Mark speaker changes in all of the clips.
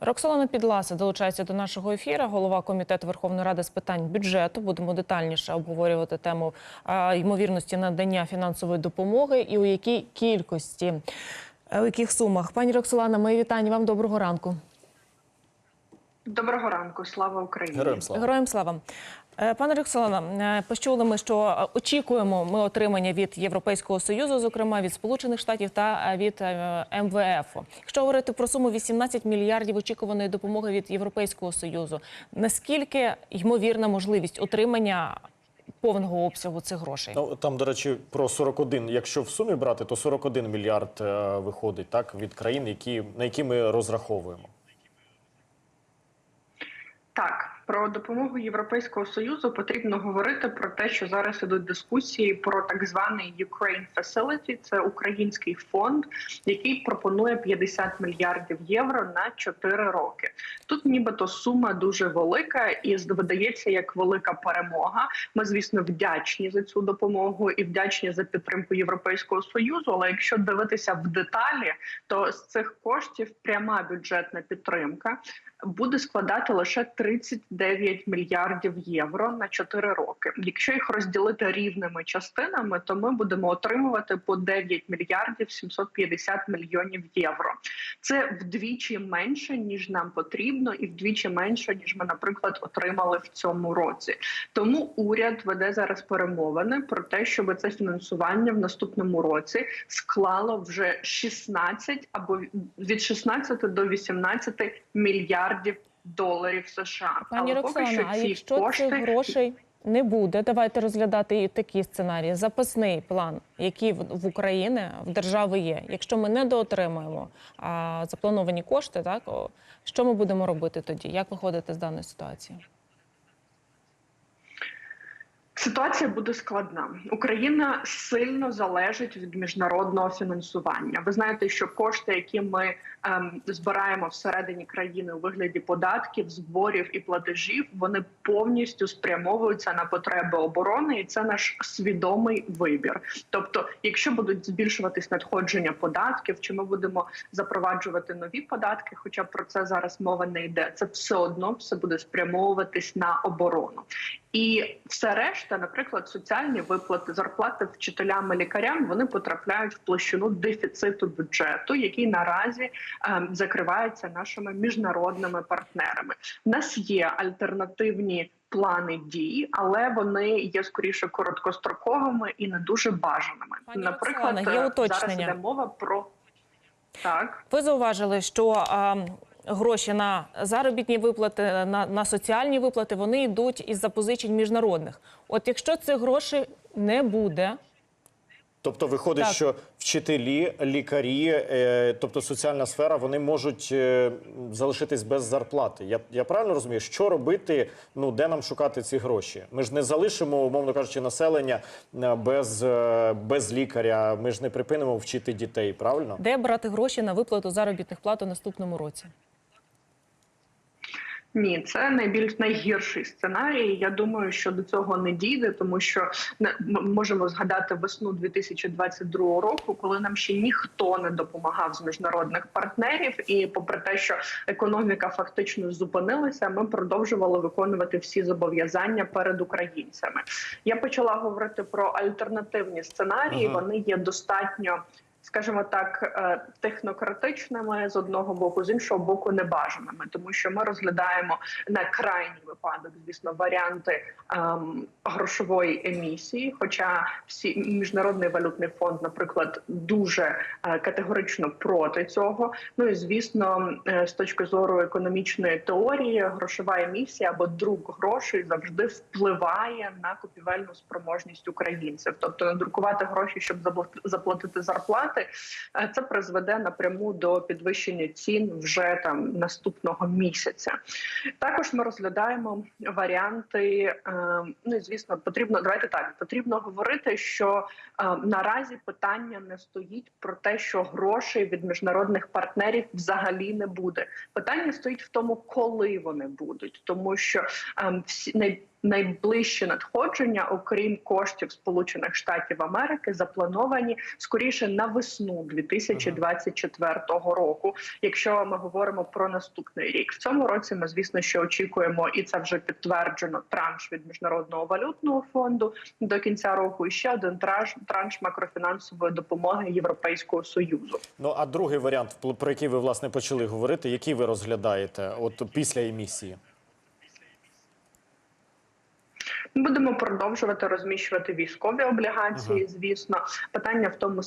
Speaker 1: Роксолана Підласа долучається до нашого ефіру. Голова комітету Верховної Ради з питань бюджету. Будемо детальніше обговорювати тему ймовірності надання фінансової допомоги і у якій кількості, е, у яких сумах. Пані Роксолана, мої вітання вам. Доброго ранку.
Speaker 2: Доброго ранку, слава Україні.
Speaker 3: Героям слава.
Speaker 1: Героям слава. Е, Пане Роксолана, е, почули ми, що очікуємо ми отримання від Європейського союзу, зокрема від Сполучених Штатів та е, від МВФ. Якщо говорити про суму 18 мільярдів очікуваної допомоги від Європейського союзу, наскільки ймовірна можливість отримання повного обсягу цих грошей?
Speaker 3: Ну там, до речі, про 41, Якщо в сумі брати, то 41 мільярд е, виходить так від країн, які на які ми розраховуємо.
Speaker 2: Так, про допомогу Європейського союзу потрібно говорити про те, що зараз ідуть дискусії про так званий Ukraine Facility. Це український фонд, який пропонує 50 мільярдів євро на 4 роки. Тут нібито сума дуже велика і видається як велика перемога. Ми, звісно, вдячні за цю допомогу і вдячні за підтримку Європейського союзу. Але якщо дивитися в деталі, то з цих коштів пряма бюджетна підтримка буде складати лише 39 мільярдів євро на 4 роки. Якщо їх розділити рівними частинами, то ми будемо отримувати по 9 мільярдів 750 мільйонів євро. Це вдвічі менше ніж нам потрібно, і вдвічі менше ніж ми, наприклад, отримали в цьому році. Тому уряд веде зараз перемовини про те, щоб це фінансування в наступному році склало вже 16 або від 16 до 18 мільярдів доларів США.
Speaker 1: Пані
Speaker 2: Але поки
Speaker 1: Роксана,
Speaker 2: ці
Speaker 1: а якщо
Speaker 2: кошти
Speaker 1: цих грошей не буде, давайте розглядати і такі сценарії. Запасний план, який в, Україні в держави є. Якщо ми не доотримаємо а, заплановані кошти, так о, що ми будемо робити тоді? Як виходити з даної ситуації?
Speaker 2: Ситуація буде складна. Україна сильно залежить від міжнародного фінансування. Ви знаєте, що кошти, які ми ем, збираємо всередині країни у вигляді податків, зборів і платежів, вони повністю спрямовуються на потреби оборони, і це наш свідомий вибір. Тобто, якщо будуть збільшуватись надходження податків, чи ми будемо запроваджувати нові податки, хоча про це зараз мова не йде, це все одно все буде спрямовуватись на оборону. І все решта, наприклад, соціальні виплати, зарплати вчителям і лікарям, вони потрапляють в площину дефіциту бюджету, який наразі ем, закривається нашими міжнародними партнерами. У нас є альтернативні. Плани дій, але вони є скоріше короткостроковими і не дуже бажаними.
Speaker 1: Пані
Speaker 2: Наприклад,
Speaker 1: Роксолана, є
Speaker 2: е,
Speaker 1: уточнення.
Speaker 2: зараз йде мова про так.
Speaker 1: Ви зауважили, що а, гроші на заробітні виплати, на, на соціальні виплати вони йдуть із запозичень міжнародних. От якщо цих грошей не буде,
Speaker 3: Тобто виходить,
Speaker 1: Так.
Speaker 3: що вчителі, лікарі, е, тобто соціальна сфера, вони можуть е, залишитись без зарплати. Я, я правильно розумію, що робити? Ну де нам шукати ці гроші? Ми ж не залишимо, умовно кажучи, населення е, без, е, без лікаря. Ми ж не припинимо вчити дітей, правильно?
Speaker 1: де брати гроші на виплату заробітних плат у наступному році?
Speaker 2: Ні, це найбільш найгірший сценарій. Я думаю, що до цього не дійде, тому що не м- можемо згадати весну 2022 року, коли нам ще ніхто не допомагав з міжнародних партнерів. І попри те, що економіка фактично зупинилася, ми продовжували виконувати всі зобов'язання перед українцями. Я почала говорити про альтернативні сценарії.
Speaker 3: Ага.
Speaker 2: Вони є достатньо. Скажімо так, е, технократичними з одного боку, з іншого боку, небажаними, тому що ми розглядаємо на крайній випадок, звісно, варіанти ем, грошової емісії. Хоча всі міжнародний валютний фонд, наприклад, дуже е, категорично проти цього. Ну і звісно, е, з точки зору економічної теорії, грошова емісія або друк грошей завжди впливає на купівельну спроможність українців, тобто надрукувати гроші, щоб заплати- заплатити зарплати, е, це призведе напряму до підвищення цін вже там наступного місяця. Також ми розглядаємо варіанти. е, Ну і звісно, потрібно давайте так. Потрібно говорити, що е, наразі питання не стоїть про те, що грошей від міжнародних партнерів взагалі не буде. Питання стоїть в тому, коли вони будуть, тому що е, всі най найближчі надходження, окрім коштів Сполучених Штатів Америки, заплановані скоріше на весну 2024 року. Якщо ми говоримо про наступний рік, в цьому році ми звісно, що очікуємо, і це вже підтверджено транш від міжнародного валютного фонду до кінця року. І ще один транш, транш макрофінансової допомоги Європейського союзу.
Speaker 3: Ну а другий варіант, про який ви власне почали говорити, який ви розглядаєте от після емісії?
Speaker 2: Ми будемо продовжувати розміщувати військові облігації. Звісно, питання в тому,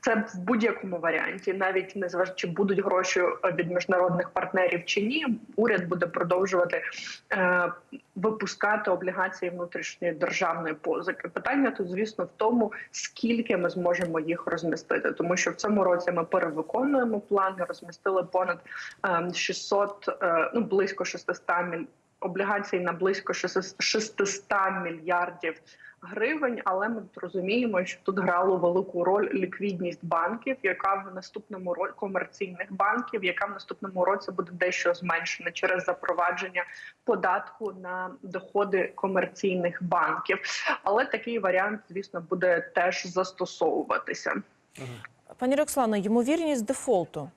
Speaker 2: це в будь-якому варіанті, навіть не зважаючи, будуть гроші від міжнародних партнерів чи ні. Уряд буде продовжувати е, випускати облігації внутрішньої державної позики. Питання тут, звісно, в тому, скільки ми зможемо їх розмістити, тому що в цьому році ми перевиконуємо плани, розмістили понад е, 600, е, ну близько 600 міль облігацій на близько 600 мільярдів гривень. Але ми розуміємо, що тут грало велику роль ліквідність банків, яка в наступному році комерційних банків, яка в наступному році буде дещо зменшена через запровадження податку на доходи комерційних банків. Але такий варіант, звісно, буде теж застосовуватися.
Speaker 1: Пані Роксолано, ймовірність дефолту.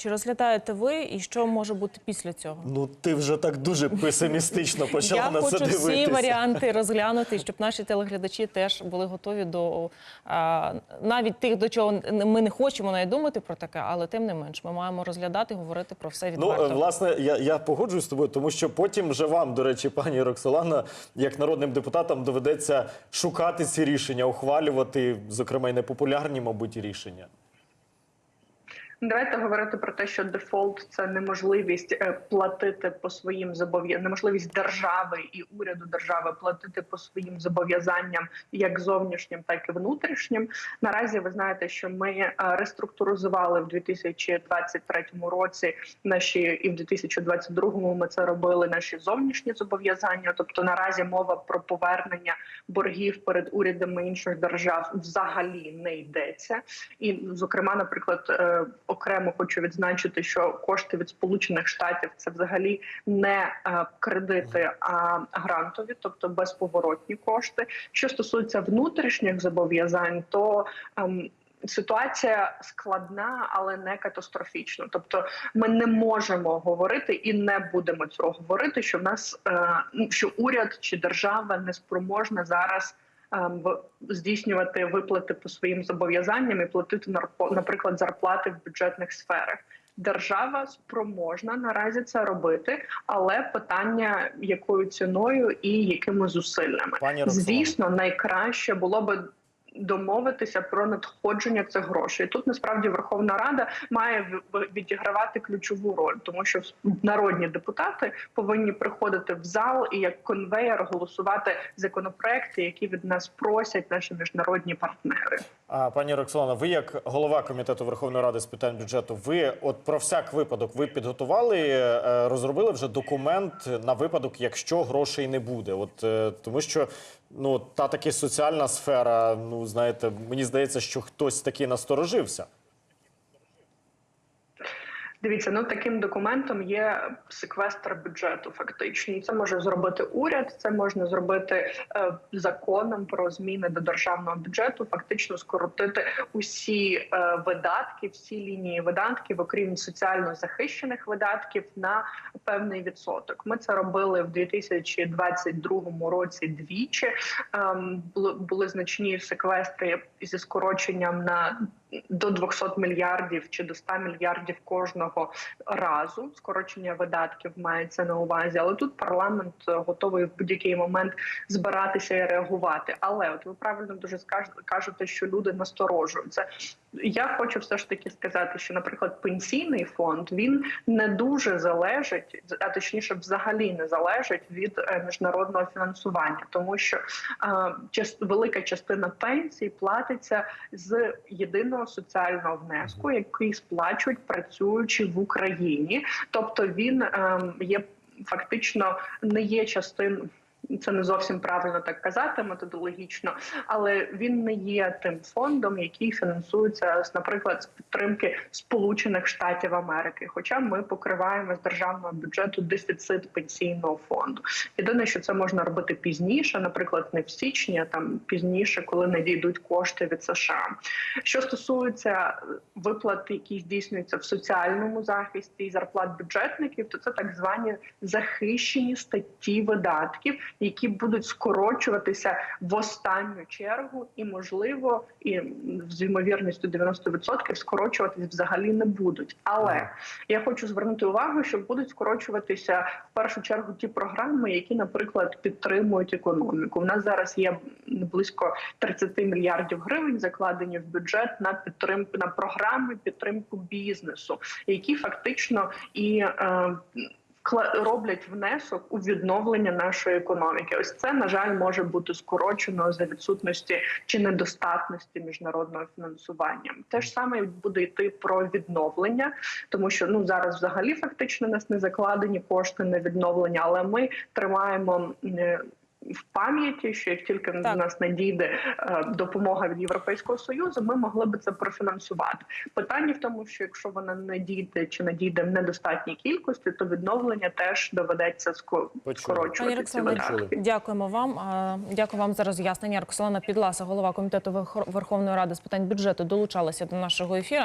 Speaker 1: Чи розглядаєте ви і що може бути після цього?
Speaker 3: Ну ти вже так дуже песимістично почала на це
Speaker 1: хочу всі варіанти розглянути, щоб наші телеглядачі теж були готові до а, навіть тих, до чого ми не хочемо навіть думати про таке, але тим не менш, ми маємо розглядати, говорити про все
Speaker 3: Ну,
Speaker 1: відверто.
Speaker 3: е, власне, я, я погоджуюсь з тобою, тому що потім вже вам, до речі, пані Роксолана, як народним депутатам, доведеться шукати ці рішення, ухвалювати, зокрема, й непопулярні, мабуть, рішення.
Speaker 2: Давайте говорити про те, що дефолт це неможливість е, платити по своїм зобов'язанням, неможливість держави і уряду держави платити по своїм зобов'язанням, як зовнішнім, так і внутрішнім. Наразі ви знаєте, що ми е, реструктуризували в 2023 році наші і в 2022 ми це робили. Наші зовнішні зобов'язання. Тобто наразі мова про повернення боргів перед урядами інших держав взагалі не йдеться. І, зокрема, наприклад, е, окремо хочу відзначити, що кошти від Сполучених Штатів це взагалі не е, кредити, а грантові, тобто безповоротні кошти. Що стосується внутрішніх зобов'язань, то ем, Ситуація складна, але не катастрофічна. Тобто, ми не можемо говорити і не будемо цього говорити, що в нас е, що уряд чи держава не спроможна зараз здійснювати виплати по своїм зобов'язанням і платити наприклад зарплати в бюджетних сферах. Держава спроможна наразі це робити, але питання якою ціною і якими зусиллями,
Speaker 3: Пані
Speaker 2: звісно, найкраще було би. Домовитися про надходження цих грошей тут насправді Верховна Рада має відігравати ключову роль, тому що народні депутати повинні приходити в зал і як конвейер голосувати законопроекти, які від нас просять наші міжнародні партнери.
Speaker 3: А пані Роксолана, ви як голова комітету Верховної Ради з питань бюджету, ви от про всяк випадок ви підготували, е, розробили вже документ на випадок, якщо грошей не буде. От е, тому, що ну та таки соціальна сфера, ну знаєте, мені здається, що хтось таки насторожився.
Speaker 2: Дивіться, ну таким документом є секвестр бюджету. Фактично, це може зробити уряд, це можна зробити е, законом про зміни до державного бюджету. Фактично скоротити усі е, видатки, всі лінії видатків, окрім соціально захищених видатків, на певний відсоток. Ми це робили в 2022 році. Двічі були, були значні секвестри зі скороченням на до 200 мільярдів чи до 100 мільярдів кожного разу. Скорочення видатків мається на увазі, але тут парламент е, готовий в будь-який момент збиратися і реагувати. Але от ви правильно дуже кажете, що люди насторожуються. Я хочу все ж таки сказати, що, наприклад, пенсійний фонд він не дуже залежить, а точніше, взагалі не залежить від е, міжнародного фінансування, тому що е, велика частина пенсій платиться з єдиного соціального внеску, який сплачують працюючи в Україні. Тобто він ем, є фактично не є частиною. Це не зовсім правильно так казати методологічно, але він не є тим фондом, який фінансується, з, наприклад, з підтримки Сполучених Штатів Америки. Хоча ми покриваємо з державного бюджету дефіцит пенсійного фонду. Єдине, що це можна робити пізніше, наприклад, не в січні, а там пізніше, коли надійдуть кошти від США. Що стосується виплат, які здійснюються в соціальному захисті і зарплат бюджетників, то це так звані захищені статті видатків, які будуть скорочуватися в останню чергу, і можливо, і з ймовірністю 90% скорочуватись взагалі не будуть. Але я хочу звернути увагу, що будуть скорочуватися в першу чергу ті програми, які, наприклад, підтримують економіку. У нас зараз є близько 30 мільярдів гривень закладені в бюджет на підтримку на програми підтримку бізнесу, які фактично і е, роблять внесок у відновлення нашої економіки. Ось це на жаль може бути скорочено за відсутності чи недостатності міжнародного фінансування. Те ж саме буде йти про відновлення, тому що ну зараз взагалі фактично нас не закладені кошти на відновлення, але ми тримаємо. В пам'яті, що як тільки
Speaker 1: Так.
Speaker 2: в нас надійде е, допомога від Європейського союзу, ми могли би це профінансувати. Питання в тому, що якщо вона надійде чи надійде в недостатній кількості, то відновлення теж доведеться ско- скорочувати ці видатки.
Speaker 1: Дякуємо вам. Дякую вам за роз'яснення. Роксолана Підласа, голова комітету Верховної Ради з питань бюджету, долучалася до нашого ефіру.